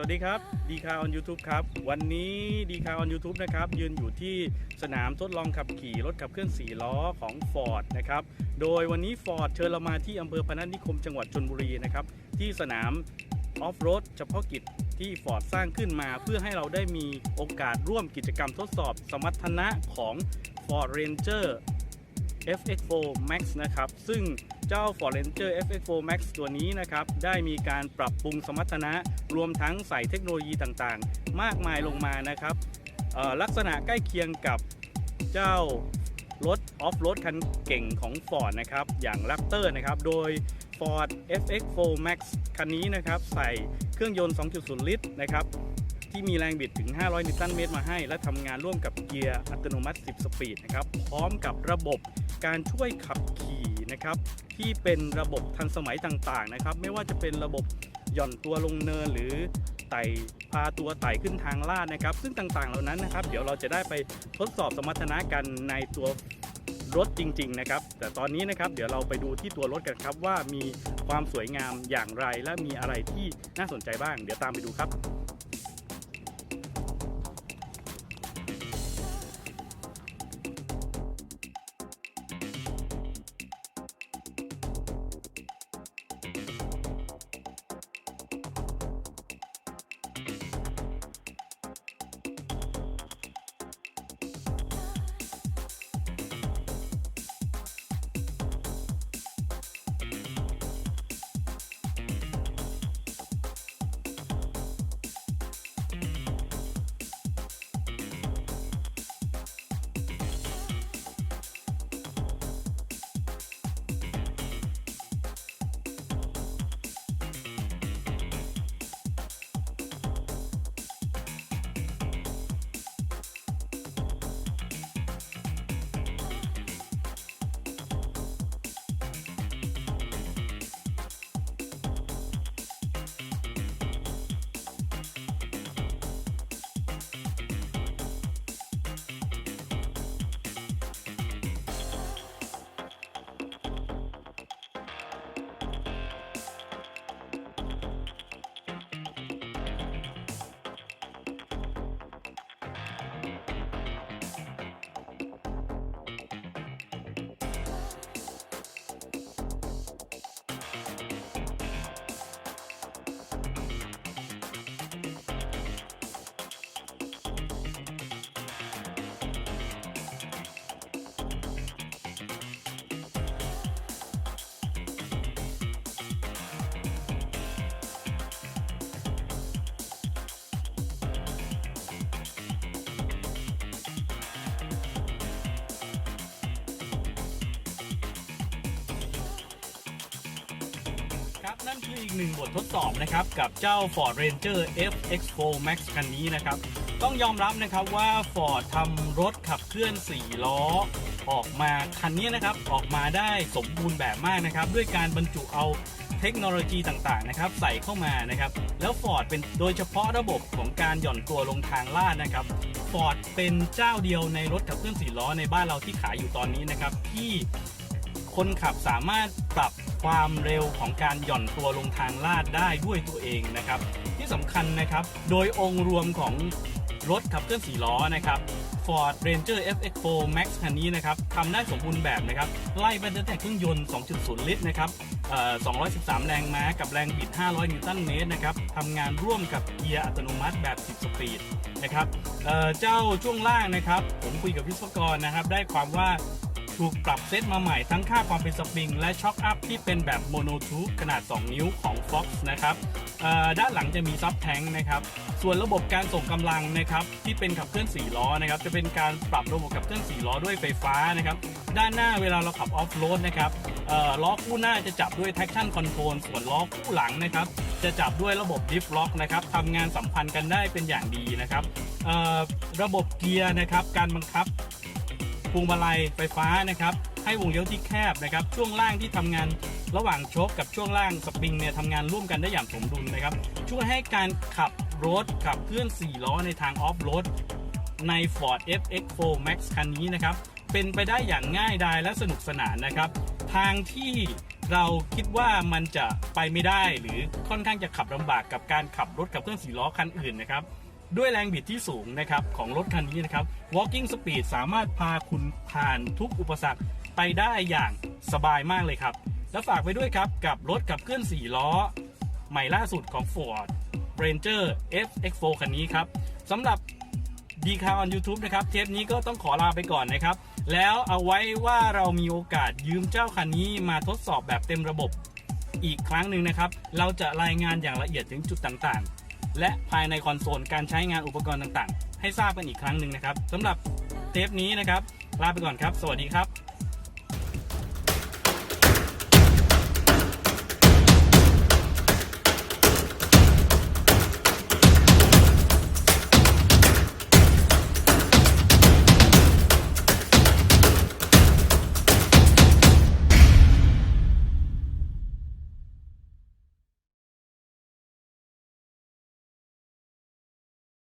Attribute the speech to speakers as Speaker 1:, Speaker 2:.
Speaker 1: สวัสดีครับดีคาออน YouTube ครับ วันนี้ดีคาออน YouTube นะครับ ยืนอยู่ที่สนามทดลองขับขี่รถขับเคลื่อน4ล้อของ Ford นะครับ โดยวันนี้ Ford เชิญเรามาที่อำเภอพนัสนิคมจังหวัดชนบุรีนะครับ ที่สนามออฟโรดเฉพาะกิจที่ Ford สร้างขึ้นมาเพื่อให้เราได้มีโอกาสร่วมกิจกรรมทดสอบสมรรถนะของ Ford Ranger FX4 Max นะครับ ซึ่ง เจ้า Ford Ranger FX4 Max ตัวนี้นะครับ ได้มีการปรับปรุงสมรรถนะ รวมทั้งใส่เทคโนโลยีต่างๆ มากมายลงมานะครับ ลักษณะใกล้เคียงกับเจ้ารถออฟโรดคันเก่งของ Ford นะครับ อย่าง Raptor นะครับ โดย Ford FX4 Max คันนี้นะครับ ใส่เครื่องยนต์ 2.0 ลิตรนะครับที่มีแรงบิดถึง 500 นิวตันเมตรมาให้ และทำงานร่วมกับเกียร์อัตโนมัติ 10 สปีดนะครับ พร้อมกับระบบการช่วยขับขี่ นะครับที่เป็นระบบทันสมัยต่างๆนะครับ ไม่ว่าจะเป็นระบบหย่อนตัวลงเนินหรือไต่พาตัวไต่ขึ้นทางลาดนะครับ ซึ่งต่างๆเหล่านั้นนะครับ เดี๋ยวเราจะได้ไปทดสอบสมรรถนะกันในตัวรถจริง ๆ นะครับ แต่ตอนนี้นะครับเดี๋ยวเราไปดูที่ตัวรถกันครับว่ามีความสวยงามอย่างไรและมีอะไรที่น่าสนใจบ้าง เดี๋ยวตามไปดูครับ นั่นคืออีกหนึ่งบททดสอบนะครับ กับเจ้า Ford Ranger FX4 Max คันนี้นะครับ ต้องยอมรับนะครับว่า Ford ทำรถขับเคลื่อน 4 ล้อ ออกมาคันนี้นะครับ ออกมาได้สมบูรณ์แบบมากนะครับ ด้วยการบรรจุเอาเทคโนโลยีต่างๆนะครับ ใส่เข้ามานะครับ แล้ว Ford เป็นโดยเฉพาะระบบของการหย่อนตัวลงทางลาดนะครับ Ford เป็นเจ้าเดียวในรถขับเคลื่อน 4 ล้อในบ้านเราที่ขายอยู่ตอนนี้นะครับที่ คนขับสามารถปรับความเร็วของการหย่อนตัวลงทางลาดได้ด้วยตัวเองนะครับ ที่สำคัญนะครับ โดยองค์รวมของรถขับเคลื่อน4ล้อนะครับ Ford Ranger FX4 Max คันนี้นะครับทำได้สมบูรณ์แบบนะครับ ไล่ไปตั้งแต่เครื่องยนต์ 2.0 ลิตรนะครับ213 แรงม้ากับแรงบิด 500 นิวตันเมตรนะครับทำงานร่วมกับเกียร์อัตโนมัติแบบ 10 สปีดนะครับเเจ้าช่วงล่างนะครับ ผมคุยกับวิศวกรนะครับ ได้ความว่า ถูกปรับเซตมาใหม่ทั้งค่าความเป็นสปริง และช็อคอัพที่เป็นแบบโมโนทูขนาด 2 นิ้วของ Fox นะครับด้านหลังจะมีซับแทงนะครับ ส่วนระบบการส่งกำลังนะครับที่เป็นขับเคลื่อน4ล้อนะครับจะเป็นการปรับระบบขับเคลื่อน4ล้อด้วยไฟฟ้านะครับด้านหน้าเวลาเราขับออฟโรดนะครับล้อคู่หน้าจะจับด้วย traction control ส่วนล้อคู่หลังนะครับจะจับด้วยระบบ diff lock นะครับทำงานสัมพันธ์กันได้เป็นอย่างดีนะครับระบบเกียร์นะครับการบังคับ พวงมาลัยไฟฟ้านะครับ ให้วงเลี้ยวที่แคบนะครับ ช่วงล่างที่ทำงานระหว่างโชคกับช่วงล่างสปริงเนี่ยทำงานร่วมกันได้อย่างสมดุลนะครับ ช่วยให้การขับรถขับเคลื่อน 4 ล้อในทางออฟโรดใน Ford FX4 Max คันนี้นะครับ เป็นไปได้อย่างง่ายดายและสนุกสนานนะครับ ทางที่เราคิดว่ามันจะไปไม่ได้หรือค่อนข้างจะขับลำบากกับการขับรถกับเครื่องสี่ล้อคันอื่นนะครับ ด้วยแรงบิดที่สูงนะครับของรถคันนี้นะครับ walking speed สามารถพาคุณผ่านทุกอุปสรรคไปได้อย่างสบายมากเลยครับ และฝากไว้ด้วยครับกับรถขับเคลื่อน 4 ล้อ ใหม่ล่าสุดของ Ford Ranger FX4 คันนี้ครับสำหรับดีคาออน YouTube นะครับ เทปนี้ก็ต้องขอลาไปก่อนนะครับ แล้วเอาไว้ว่าเรามีโอกาสยืมเจ้าคันนี้มาทดสอบแบบเต็มระบบอีกครั้งหนึ่งนะครับ เราจะรายงานอย่างละเอียดถึงจุดต่างๆ และภายในคอนโซลการใช้งานอุปกรณ์ต่างๆ ให้ทราบกันอีกครั้งหนึ่งนะครับสำหรับเทปนี้นะครับลาไปก่อนครับ สวัสดีครับ